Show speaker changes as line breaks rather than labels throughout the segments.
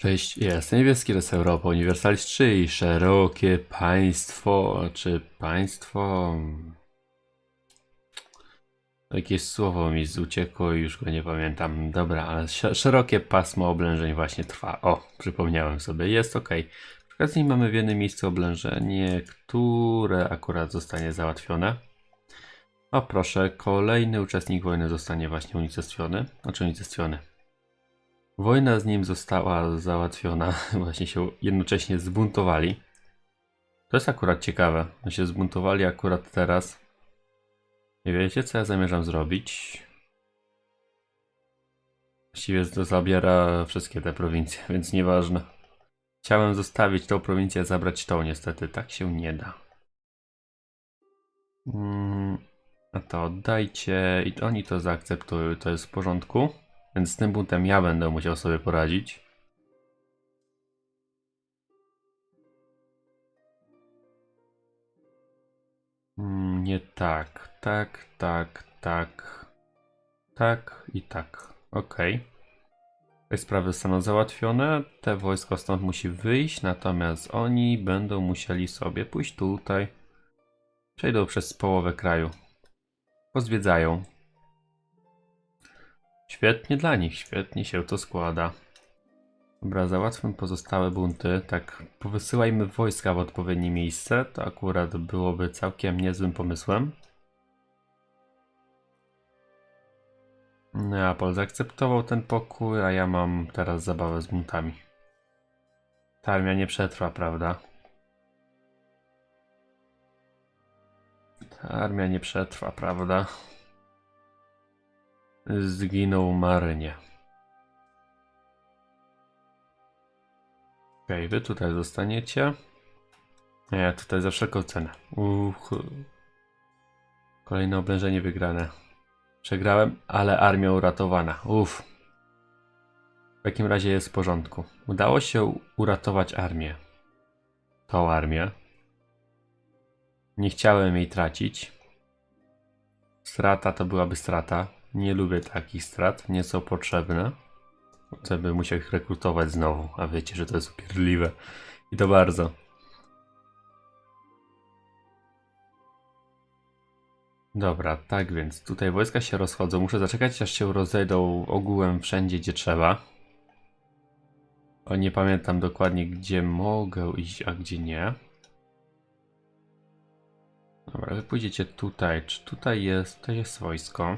Cześć, jestem Niebieski Res Europa Universalis 3 i szerokie państwo, czy państwo... Jakieś słowo mi uciekło i już go nie pamiętam. Dobra, ale sz- szerokie pasmo oblężeń właśnie trwa. O, przypomniałem sobie, jest ok. Przy okazji mamy w jednym miejscu oblężenie, które akurat zostanie załatwione. O proszę, kolejny uczestnik wojny zostanie właśnie unicestwiony. Znaczy unicestwiony. Wojna z nim została załatwiona, właśnie się jednocześnie zbuntowali. To jest akurat ciekawe, że się zbuntowali akurat teraz. Nie wiecie, co ja zamierzam zrobić? Właściwie to zabiera wszystkie te prowincje, więc nieważne. Chciałem zostawić tą prowincję, zabrać tą, niestety tak się nie da. Mm, a to oddajcie i oni to zaakceptują, to jest w porządku. Więc z tym buntem ja będę musiał sobie poradzić. Mm, Nie tak, tak, tak, tak, tak i tak. Okej. Te sprawy zostaną załatwione. Te wojsko stąd musi wyjść, natomiast oni będą musieli sobie pójść tutaj. Przejdą przez połowę kraju. Pozwiedzają. Świetnie dla nich, świetnie się to składa. Dobra, załatwmy pozostałe bunty. Tak, powysyłajmy wojska w odpowiednie miejsce. To akurat byłoby całkiem niezłym pomysłem. Neapol zaakceptował ten pokój, a ja mam teraz zabawę z buntami. Ta armia nie przetrwa, prawda? Ta armia nie przetrwa, prawda? Zginął marnie. Okej, wy tutaj zostaniecie. Nie, tutaj za wszelką cenę. Uch. Kolejne oblężenie wygrane. Przegrałem, ale armia uratowana. Uff. W takim razie jest w porządku. Udało się uratować armię. Tą armię. Nie chciałem jej tracić. Strata to byłaby strata. Nie lubię takich strat, nie są potrzebne. Żeby musiał ich rekrutować znowu, a wiecie, że to jest upierdliwe. I to bardzo. Dobra, tak więc tutaj wojska się rozchodzą. Muszę zaczekać, aż się rozejdą ogółem wszędzie, gdzie trzeba. O, nie pamiętam dokładnie, gdzie mogę iść, a gdzie nie. Dobra, wy pójdziecie tutaj. Czy tutaj jest, to jest wojsko?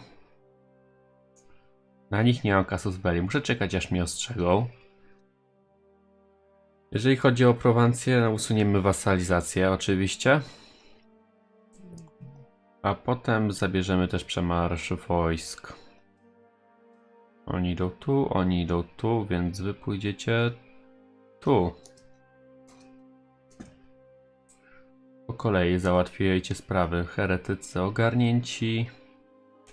Na nich nie mam kasus belli. Muszę czekać, aż mnie ostrzegą. Jeżeli chodzi o Prowancję, no usuniemy wasalizację oczywiście. A potem zabierzemy też przemarsz wojsk. Oni idą tu, oni idą tu, więc wy pójdziecie tu. Po kolei załatwiajcie sprawy. Heretycy ogarnięci.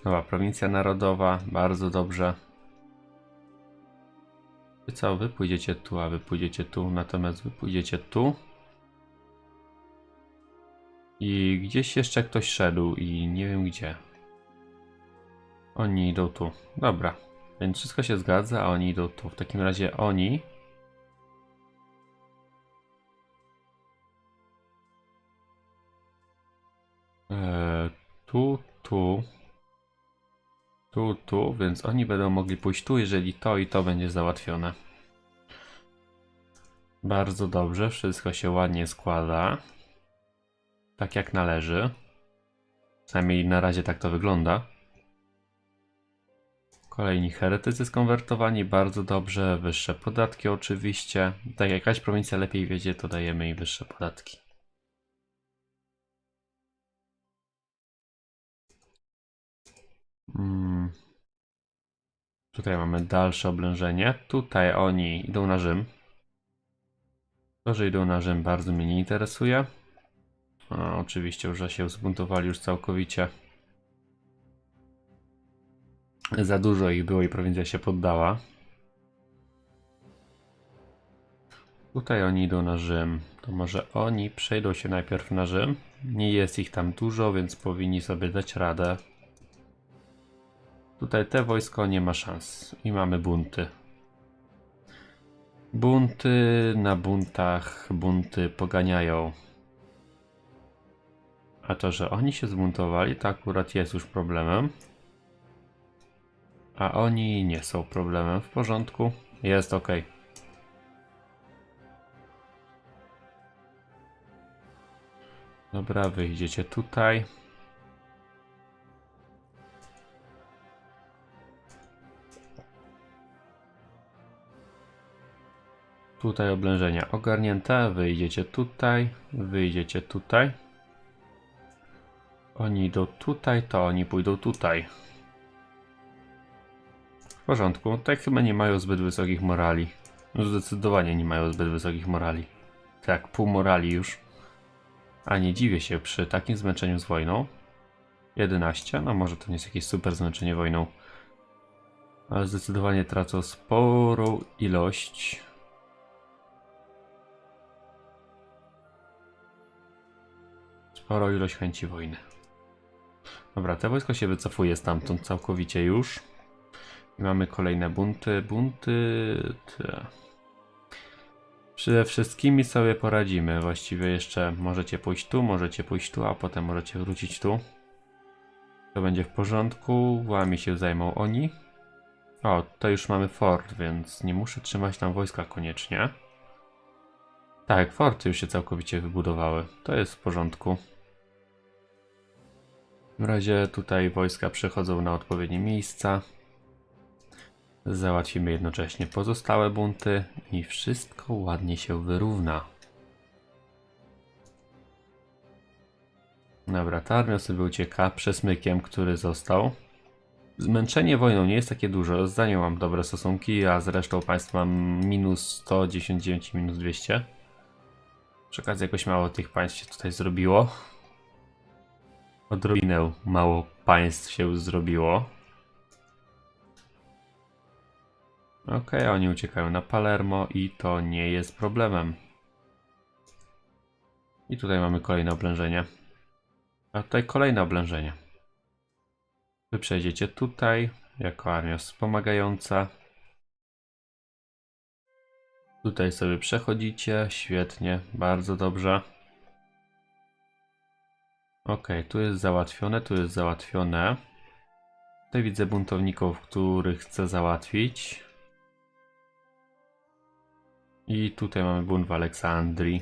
Nowa prowincja narodowa, bardzo dobrze. I co, wy pójdziecie tu, a wy pójdziecie tu, natomiast wy pójdziecie tu. I gdzieś jeszcze ktoś szedł i nie wiem gdzie. Oni idą tu. Dobra, więc wszystko się zgadza, a oni idą tu. W takim razie oni. Eee, tu, tu. Tu, tu, więc oni będą mogli pójść tu, jeżeli to i to będzie załatwione. Bardzo dobrze, wszystko się ładnie składa. Tak jak należy. Przynajmniej na razie tak to wygląda. Kolejni heretycy skonwertowani, bardzo dobrze. Wyższe podatki oczywiście. Tak jak jakaś prowincja lepiej wiedzie, to dajemy jej wyższe podatki. Mm. Tutaj mamy dalsze oblężenie. Tutaj oni idą na Rzym. To, że idą na Rzym bardzo mnie nie interesuje. A, oczywiście, że się zbuntowali już całkowicie. Za dużo ich było i prowincja się poddała. Tutaj oni idą na Rzym. To może oni przejdą się najpierw na Rzym. Nie jest ich tam dużo, więc powinni sobie dać radę. Tutaj te wojsko nie ma szans. I mamy bunty. Bunty na buntach, bunty poganiają. A to, że oni się zbuntowali, to akurat jest już problemem. A oni nie są problemem. W porządku. Jest ok. Dobra, wyjdziecie tutaj. Tutaj oblężenia ogarnięte. Wyjdziecie tutaj. Wyjdziecie tutaj. Oni idą tutaj, to oni pójdą tutaj. W porządku. Tak chyba nie mają zbyt wysokich morali. No zdecydowanie nie mają zbyt wysokich morali. Tak, pół morali już. A nie dziwię się przy takim zmęczeniu z wojną. 11, no może to nie jest jakieś super zmęczenie wojną. Ale zdecydowanie tracą sporą ilość. Sporą ilość chęci wojny. Dobra, te wojsko się wycofuje stamtąd całkowicie już. I mamy kolejne bunty. Bunty. Te. Przede wszystkimi sobie poradzimy. Właściwie jeszcze możecie pójść tu, możecie pójść tu, a potem możecie wrócić tu. To będzie w porządku. Łami się zajmą oni. O, to już mamy fort, więc nie muszę trzymać tam wojska koniecznie. Tak, forty już się całkowicie wybudowały. To jest w porządku. W razie tutaj wojska przechodzą na odpowiednie miejsca. Załatwimy jednocześnie pozostałe bunty i wszystko ładnie się wyrówna. Dobra, ta armia sobie ucieka przesmykiem, który został. Zmęczenie wojną nie jest takie dużo. Z mam dobre stosunki, a z resztą państw mam minus 119 i minus 200. Przy okazji jakoś mało tych państw się tutaj zrobiło. Odrobinę mało państw się zrobiło. Okej, oni uciekają na Palermo i to nie jest problemem. I tutaj mamy kolejne oblężenie. A tutaj kolejne oblężenie. Wy przejdziecie tutaj jako armia wspomagająca. Tutaj sobie przechodzicie, świetnie, bardzo dobrze. Ok, tu jest załatwione, tu jest załatwione. Tutaj widzę buntowników, których chcę załatwić. I tutaj mamy bunt w Aleksandrii.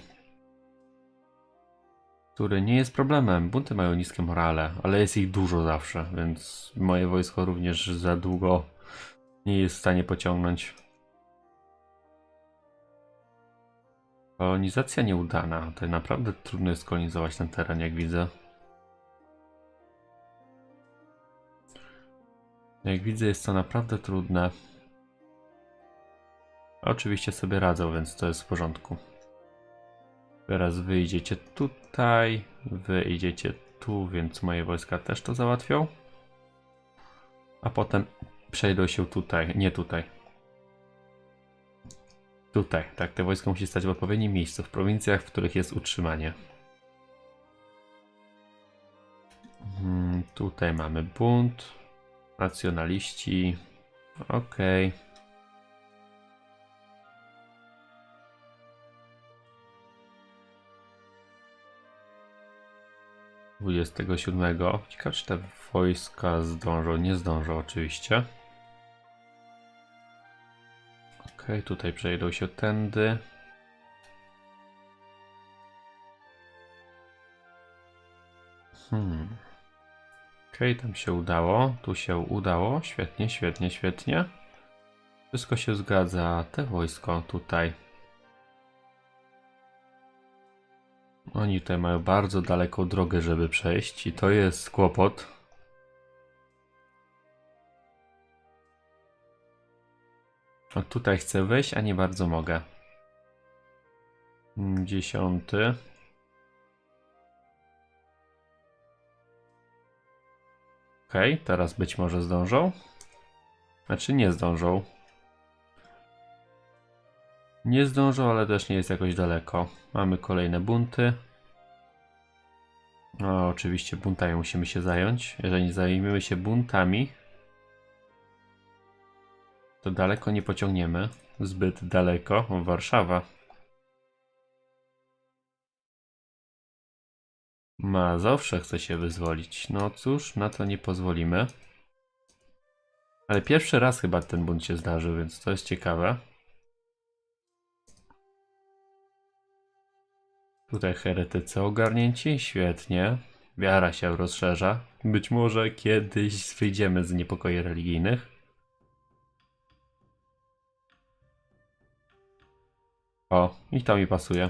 Który nie jest problemem. Bunty mają niskie morale, ale jest ich dużo zawsze, więc moje wojsko również za długo nie jest w stanie pociągnąć. Kolonizacja nieudana. To naprawdę trudno jest kolonizować ten teren, jak widzę. Jak widzę, jest to naprawdę trudne. Oczywiście sobie radzą, więc to jest w porządku. Teraz wyjdziecie tutaj, wyjdziecie tu, więc moje wojska też to załatwią. A potem przejdą się tutaj, nie tutaj. Tutaj, tak, te wojsko musi stać w odpowiednim miejscu, w prowincjach, w których jest utrzymanie. Hmm, tutaj mamy bunt, nacjonaliści, okej. 27. Ciekawe, czy te wojska zdążą. Nie zdążą oczywiście. Ok, tutaj przejdą się tędy. Hmm. Ok, tam się udało. Tu się udało. Świetnie, świetnie, świetnie. Wszystko się zgadza. Te wojsko tutaj. Oni tutaj mają bardzo daleką drogę, żeby przejść i to jest kłopot. A tutaj chcę wejść, a nie bardzo mogę. Dziesiąty. Okej, okay, teraz być może zdążą. Znaczy nie zdążą. Nie zdążą, ale też nie jest jakoś daleko. Mamy kolejne bunty. No, oczywiście buntami musimy się zająć. Jeżeli zajmiemy się buntami, to daleko nie pociągniemy. zbyt daleko. Warszawa. Mazowsze chce się wyzwolić. No cóż, na to nie pozwolimy. Ale pierwszy raz chyba ten bunt się zdarzył, więc to jest ciekawe. Tutaj heretycy ogarnięci, świetnie. Wiara się rozszerza. Być może kiedyś wyjdziemy z niepokoi religijnych. O, i to mi pasuje.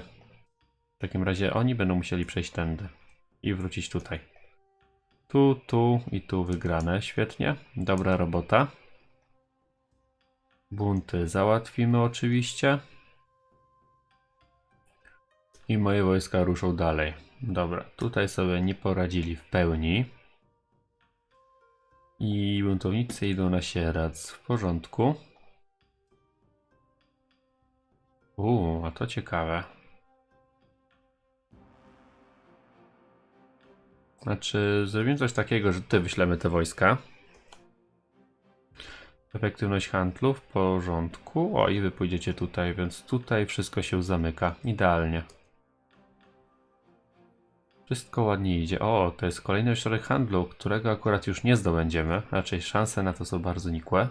W takim razie oni będą musieli przejść tędy i wrócić tutaj. Tu, tu i tu wygrane. Świetnie. Dobra robota. Bunty załatwimy oczywiście. I moje wojska ruszą dalej. Dobra, tutaj sobie nie poradzili w pełni. I buntownicy idą na sierac. W porządku. Uuu, a to ciekawe. Znaczy, zrobimy coś takiego, że tutaj wyślemy te wojska. Efektywność handlu w porządku. O, i wy pójdziecie tutaj, więc tutaj wszystko się zamyka. Idealnie. Wszystko ładnie idzie. O, to jest kolejny ośrodek handlu, którego akurat już nie zdobędziemy. Raczej szanse na to są bardzo nikłe.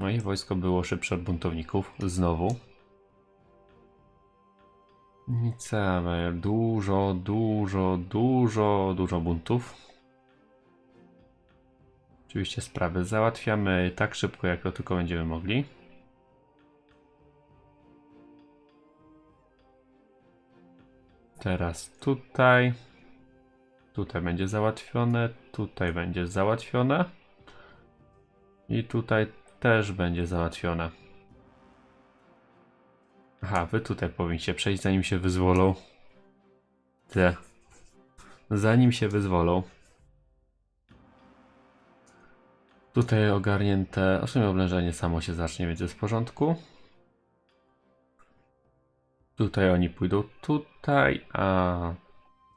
No wojsko było szybsze od buntowników. Znowu. Niceme, dużo, dużo, dużo, dużo buntów. Oczywiście sprawy załatwiamy tak szybko, jak to tylko będziemy mogli. Teraz tutaj. Tutaj będzie załatwione, tutaj będzie załatwione. I tutaj też będzie załatwione. Aha, wy tutaj powinniście przejść, zanim się wyzwolą. Te. Zanim się wyzwolą. Tutaj ogarnięte. O sumie oblężenie samo się zacznie, więc jest w porządku. Tutaj oni pójdą tutaj, a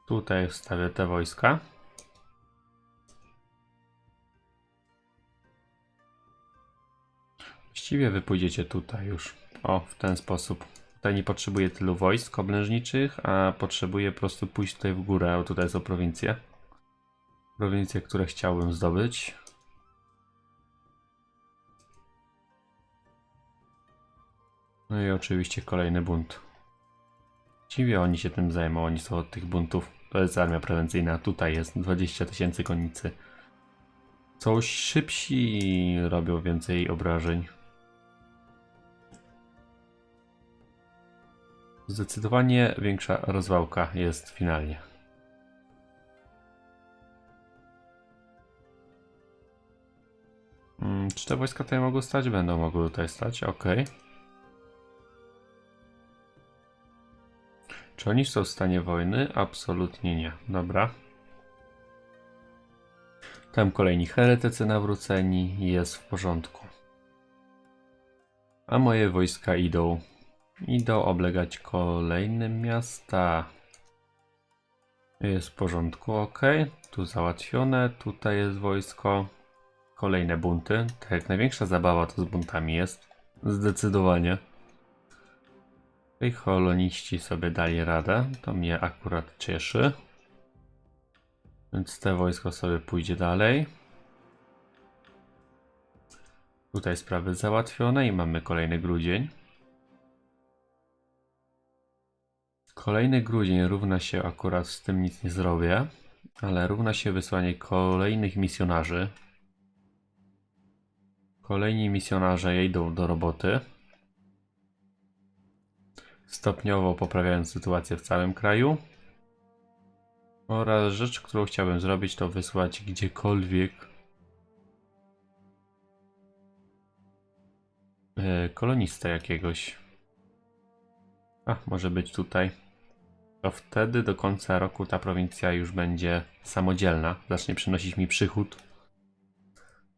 tutaj wstawię te wojska. Właściwie wy pójdziecie tutaj już. O, w ten sposób. Tutaj nie potrzebuję tylu wojsk oblężniczych, a potrzebuję po prostu pójść tutaj w górę. O, tutaj są prowincje. Prowincje, które chciałbym zdobyć. No i oczywiście kolejny bunt. Właściwie oni się tym zajmą, oni są od tych buntów. To jest armia prewencyjna, tutaj jest 20 tysięcy konnicy. Są szybsi, robią więcej obrażeń. Zdecydowanie większa rozwałka jest finalnie. Mm, Czy te wojska tutaj mogą stać? Będą mogły tutaj stać, ok. Czy oni są w stanie wojny? Absolutnie nie. Dobra. Tam kolejni heretycy nawróceni. Jest w porządku. A moje wojska idą. Idą oblegać kolejne miasta. Jest w porządku, ok. Tu załatwione. Tutaj jest wojsko. Kolejne bunty. Tak jak największa zabawa to z buntami jest. Zdecydowanie. I koloniści sobie dali radę. To mnie akurat cieszy. Więc te wojsko sobie pójdzie dalej. Tutaj sprawy załatwione i mamy kolejny grudzień. Kolejny grudzień równa się akurat z tym nic nie zrobię, ale równa się wysłanie kolejnych misjonarzy. Kolejni misjonarze idą do roboty stopniowo poprawiając sytuację w całym kraju. Oraz rzecz, którą chciałbym zrobić, to wysłać gdziekolwiek e, kolonistę jakiegoś. A, może być tutaj. To wtedy do końca roku ta prowincja już będzie samodzielna. Zacznie przynosić mi przychód.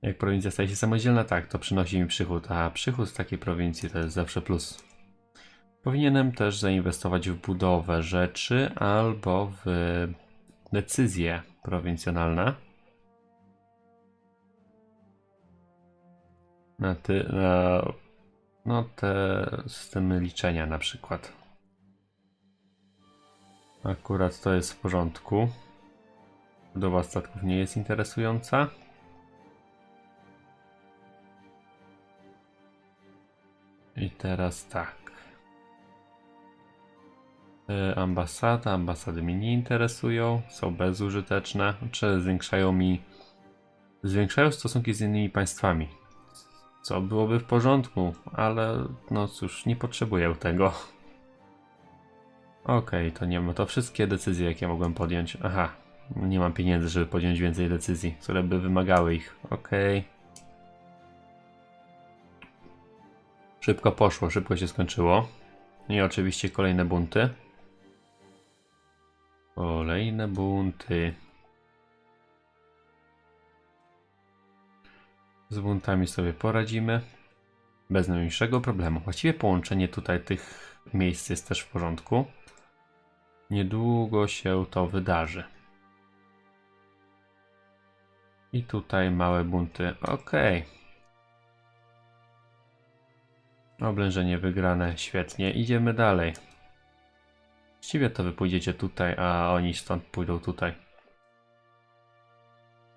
Jak prowincja staje się samodzielna, tak, to przynosi mi przychód, a przychód z takiej prowincji to jest zawsze plus. Powinienem też zainwestować w budowę rzeczy albo w decyzje prowincjonalne. na, ty, na no te systemy liczenia na przykład. Akurat to jest w porządku. Budowa statków nie jest interesująca. I teraz tak. E, Ambasada, ambasady mnie nie interesują, są bezużyteczne, czy zwiększają mi, zwiększają stosunki z innymi państwami, co byłoby w porządku, ale no cóż, nie potrzebuję tego. Okej, to nie ma, to wszystkie decyzje, jakie mogłem podjąć. Aha, nie mam pieniędzy, żeby podjąć więcej decyzji, które by wymagały ich. Okej. Szybko poszło, szybko się skończyło. I oczywiście kolejne bunty. Kolejne bunty. Z buntami sobie poradzimy. Bez najmniejszego problemu. Właściwie połączenie tutaj tych miejsc jest też w porządku. Niedługo się to wydarzy. I tutaj małe bunty. Okej. Oblężenie wygrane, świetnie. Idziemy dalej. Właściwie to wy pójdziecie tutaj, a oni stąd pójdą tutaj.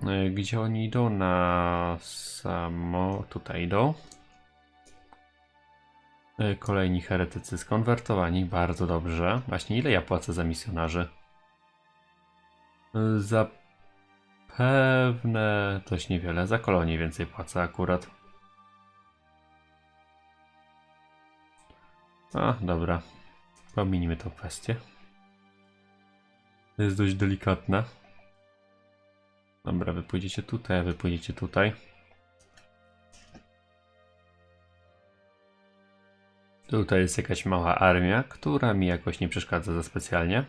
E, Gdzie oni idą? Na samo... tutaj idą. E, Kolejni heretycy skonwertowani, bardzo dobrze. Właśnie ile ja płacę za misjonarzy? E, Za pewne coś niewiele, za kolonię więcej płacę akurat. A, dobra. Pominijmy tą kwestię. To jest dość delikatna. Dobra, wy pójdziecie tutaj, wy pójdziecie tutaj. Tutaj jest jakaś mała armia, która mi jakoś nie przeszkadza za specjalnie.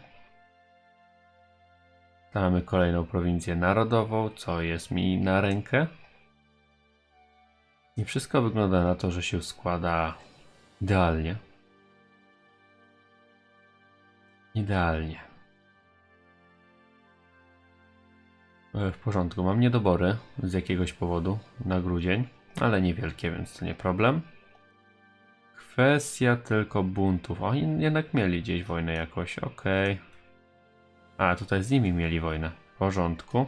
Tam mamy kolejną prowincję narodową, co jest mi na rękę. I wszystko wygląda na to, że się składa idealnie. Idealnie. E, W porządku, mam niedobory z jakiegoś powodu na grudzień, ale niewielkie, więc to nie problem. Kwestia tylko buntów. Oni jednak mieli gdzieś wojnę jakoś, okej. A, tutaj z nimi mieli wojnę. W porządku.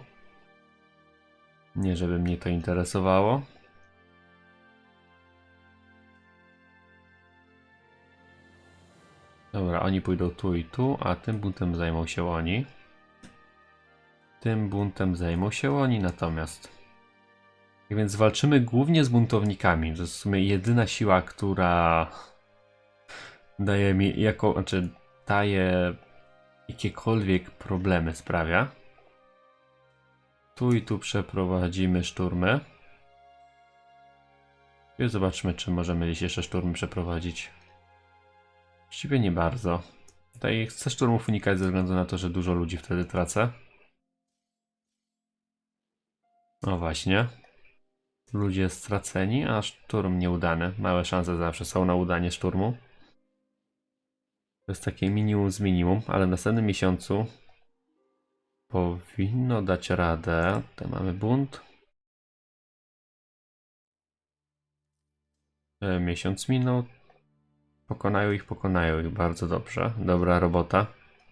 Nie, żeby mnie to interesowało. Dobra, oni pójdą tu i tu, a tym buntem zajmą się oni. Tym buntem zajmą się oni natomiast. Tak więc walczymy głównie z buntownikami. To jest w sumie jedyna siła, która daje mi jako, znaczy daje jakiekolwiek problemy sprawia. Tu i tu przeprowadzimy szturmy. I zobaczmy, czy możemy gdzieś jeszcze szturmy przeprowadzić. Właściwie nie bardzo. Tutaj chcę szturmów unikać ze względu na to, że dużo ludzi wtedy tracę. No właśnie. Ludzie straceni, a szturm nieudany. Małe szanse zawsze są na udanie szturmu. To jest takie minimum z minimum, ale w następnym miesiącu powinno dać radę. Tutaj mamy bunt. E, Miesiąc minął. Pokonają ich, pokonają ich bardzo dobrze. Dobra robota.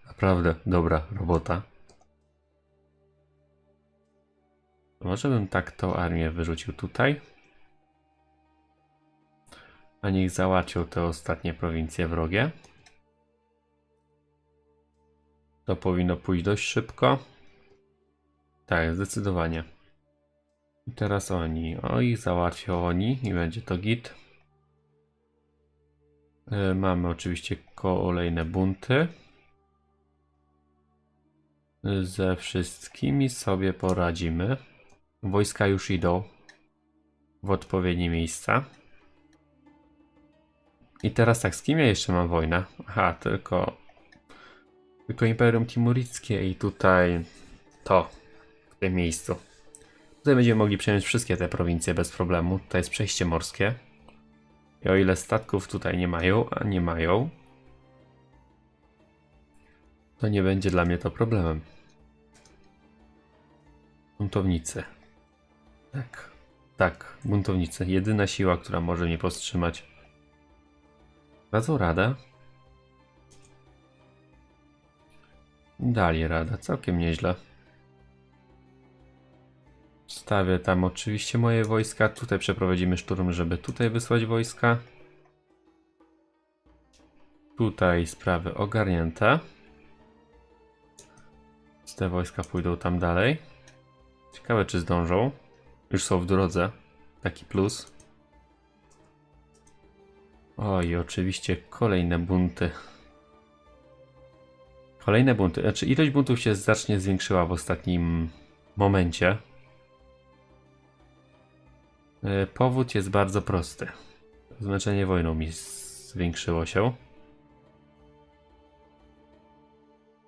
Naprawdę dobra robota. Może bym tak tą armię wyrzucił tutaj. A niech załatwią te ostatnie prowincje wrogie. To powinno pójść dość szybko. Tak, zdecydowanie. I teraz oni. O, ich załatwią oni i będzie to git. E, Mamy oczywiście kolejne bunty. Ze wszystkimi sobie poradzimy. Wojska już idą w odpowiednie miejsca. I teraz tak, z kim ja jeszcze mam wojnę? Aha, tylko. Tylko Imperium Timurickie i tutaj to w tym miejscu. Tutaj będziemy mogli przejąć wszystkie te prowincje bez problemu. Tutaj jest przejście morskie. I o ile statków tutaj nie mają, a nie mają, to nie będzie dla mnie to problemem. Buntownicy. Tak. Tak, buntownicy. Jedyna siła, która może mnie powstrzymać. Dadzą radę? Dali radę, całkiem nieźle. Stawię tam oczywiście moje wojska. Tutaj przeprowadzimy szturm, żeby tutaj wysłać wojska. Tutaj sprawy ogarnięte. Te wojska pójdą tam dalej. Ciekawe, czy zdążą. Już są w drodze. Taki plus. Oj, oczywiście kolejne bunty. Kolejne bunty. Znaczy, ilość buntów się znacznie zwiększyła w ostatnim momencie. E, Powód jest bardzo prosty. Zmęczenie wojną mi zwiększyło się.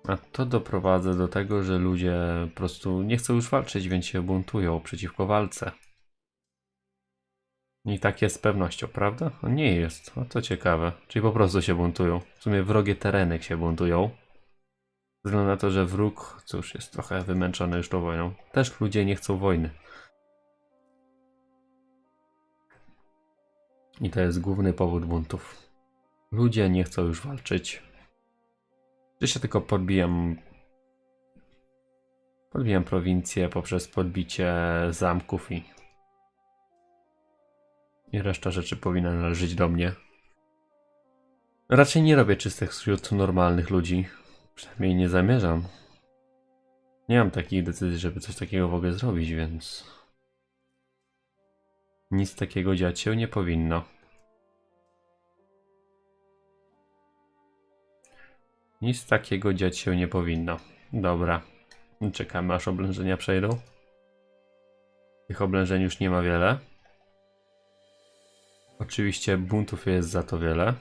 A to doprowadza do tego, że ludzie po prostu nie chcą już walczyć, więc się buntują przeciwko walce. I tak jest z pewnością, prawda? No nie jest. O to ciekawe. Czyli po prostu się buntują. W sumie wrogie tereny się buntują. Względu na to, że wróg, cóż, jest trochę wymęczony już tą wojną. Też ludzie nie chcą wojny. I to jest główny powód buntów. Ludzie nie chcą już walczyć. Że się tylko podbijam. Podbijam prowincję poprzez podbicie zamków i. I reszta rzeczy powinna należeć do mnie. Raczej nie robię czystych wśród normalnych ludzi. Przynajmniej nie zamierzam. Nie mam takich decyzji, żeby coś takiego w ogóle zrobić, więc. Nic takiego dziać się nie powinno. Nic takiego dziać się nie powinno. Dobra. Czekamy aż oblężenia przejdą. Tych oblężeń już nie ma wiele. Oczywiście buntów jest za to wiele.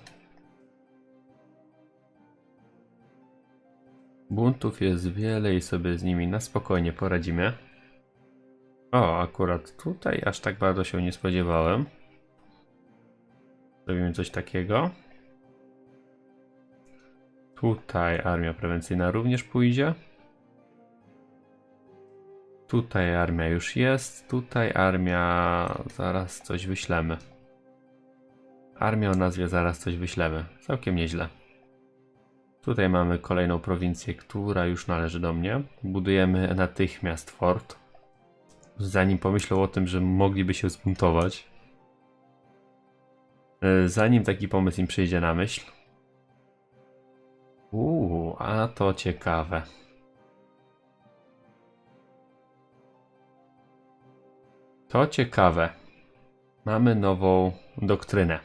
Buntów jest wiele i sobie z nimi na spokojnie poradzimy. O, akurat tutaj aż tak bardzo się nie spodziewałem. Zrobimy coś takiego. Tutaj armia prewencyjna również pójdzie. Tutaj armia już jest. Tutaj armia. Zaraz coś wyślemy. Armia o nazwie zaraz coś wyślemy. Całkiem nieźle. Tutaj mamy kolejną prowincję, która już należy do mnie. Budujemy natychmiast fort. Zanim pomyślą o tym, że mogliby się zbuntować. E, Zanim taki pomysł im przyjdzie na myśl. Uuu, a to ciekawe. To ciekawe. Mamy nową doktrynę.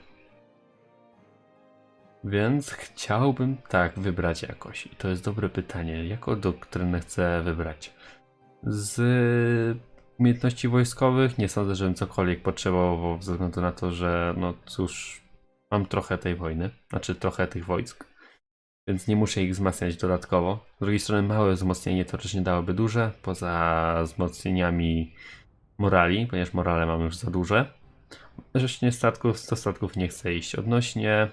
Więc chciałbym tak wybrać jakoś. I to jest dobre pytanie. Jaką doktrynę chcę wybrać? Z umiejętności wojskowych nie sądzę, żebym cokolwiek potrzebował, ze względu na to, że no cóż, mam trochę tej wojny, znaczy trochę tych wojsk, więc nie muszę ich wzmacniać dodatkowo. Z drugiej strony małe wzmocnienie teoretycznie dałoby duże, poza wzmocnieniami morali, ponieważ morale mam już za duże. Rzeczywiście statków, 100 statków nie chcę iść. Odnośnie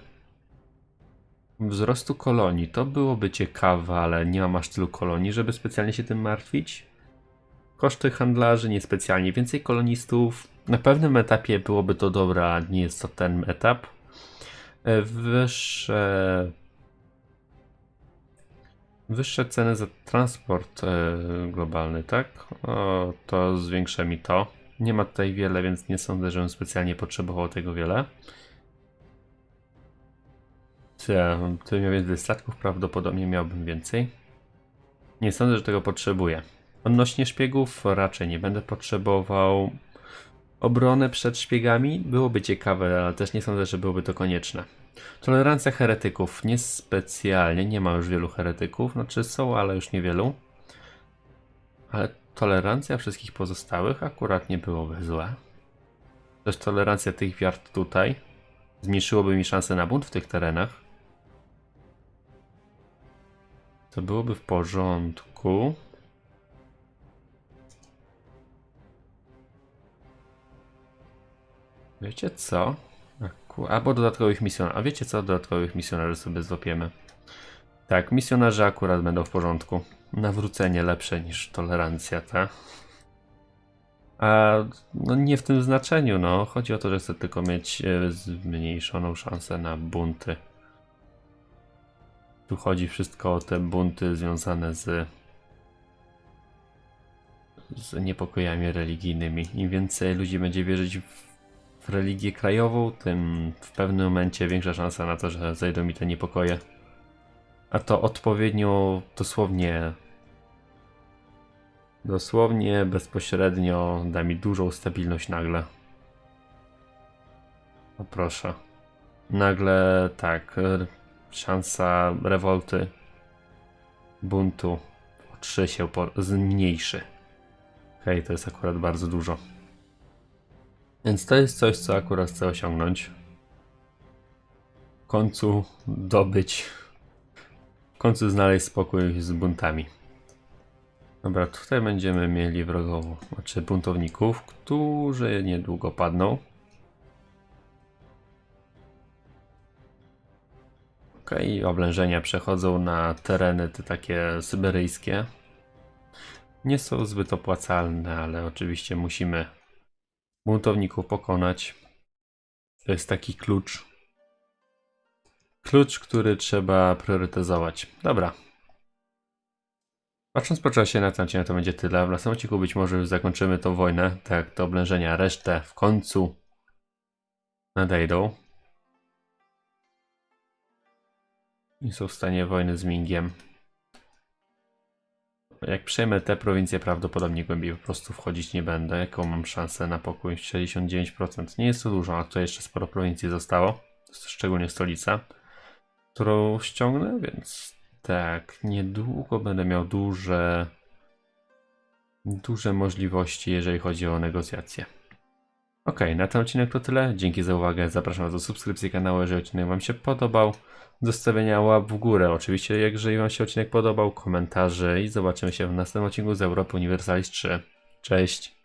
wzrostu kolonii, to byłoby ciekawe, ale nie mam aż tylu kolonii, żeby specjalnie się tym martwić. Koszty handlarzy, niespecjalnie więcej kolonistów. Na pewnym etapie byłoby to dobre, a nie jest to ten etap. E, Wyższe. Wyższe ceny za transport e, globalny, tak? O, to zwiększa mi to. Nie ma tutaj wiele, więc nie sądzę, żebym specjalnie potrzebował tego wiele. Ja gdybym miał więcej statków, prawdopodobnie miałbym więcej. Nie sądzę, że tego potrzebuję. Odnośnie szpiegów raczej nie będę potrzebował. Obronę przed szpiegami byłoby ciekawe, ale też nie sądzę, że byłoby to konieczne. Tolerancja heretyków niespecjalnie, nie ma już wielu heretyków, znaczy są, ale już niewielu. Ale tolerancja wszystkich pozostałych akurat nie byłoby złe. Też tolerancja tych wiar tutaj zmniejszyłoby mi szanse na bunt w tych terenach. To byłoby w porządku. Wiecie co? Albo dodatkowych misjonarzy. A wiecie co? Dodatkowych misjonarzy sobie złapiemy. Tak, misjonarze akurat będą w porządku. Nawrócenie lepsze niż tolerancja, ta. A no nie w tym znaczeniu, no. Chodzi o to, że chcę tylko mieć e, zmniejszoną szansę na bunty. Tu chodzi wszystko o te bunty związane z z niepokojami religijnymi. Im więcej ludzi będzie wierzyć w, religię krajową, tym w pewnym momencie większa szansa na to, że zajdą mi te niepokoje. A to odpowiednio dosłownie dosłownie bezpośrednio da mi dużą stabilność nagle. O proszę. Nagle tak, szansa rewolty, buntu o 3 się zmniejszy. Okej, to jest akurat bardzo dużo. Więc to jest coś, co akurat chcę osiągnąć. W końcu dobyć. W końcu znaleźć spokój z buntami. Dobra, tutaj będziemy mieli wrogową, znaczy buntowników, którzy niedługo padną. Okej, oblężenia przechodzą na tereny te takie syberyjskie. Nie są zbyt opłacalne, ale oczywiście musimy buntowników pokonać. To jest taki klucz. Klucz, który trzeba priorytetyzować. Dobra. Patrząc po czasie na tamcie, to będzie tyle. W następnym być może już zakończymy tą wojnę, tak to oblężenia, resztę w końcu nadejdą. I są w stanie wojny z Mingiem. Jak przejmę te prowincje, prawdopodobnie głębiej po prostu wchodzić nie będę. Jaką mam szansę na pokój? 69%. Nie jest to dużo, a tutaj jeszcze sporo prowincji zostało. Szczególnie stolica, którą ściągnę, więc tak, niedługo będę miał duże, duże możliwości, jeżeli chodzi o negocjacje. Ok, na ten odcinek to tyle. Dzięki za uwagę. Zapraszam do subskrypcji kanału, jeżeli odcinek Wam się podobał. Zostawienia łap w górę. Oczywiście, jeżeli Wam się odcinek podobał, komentarzy i zobaczymy się w następnym odcinku z Europy Universalis 3. Cześć!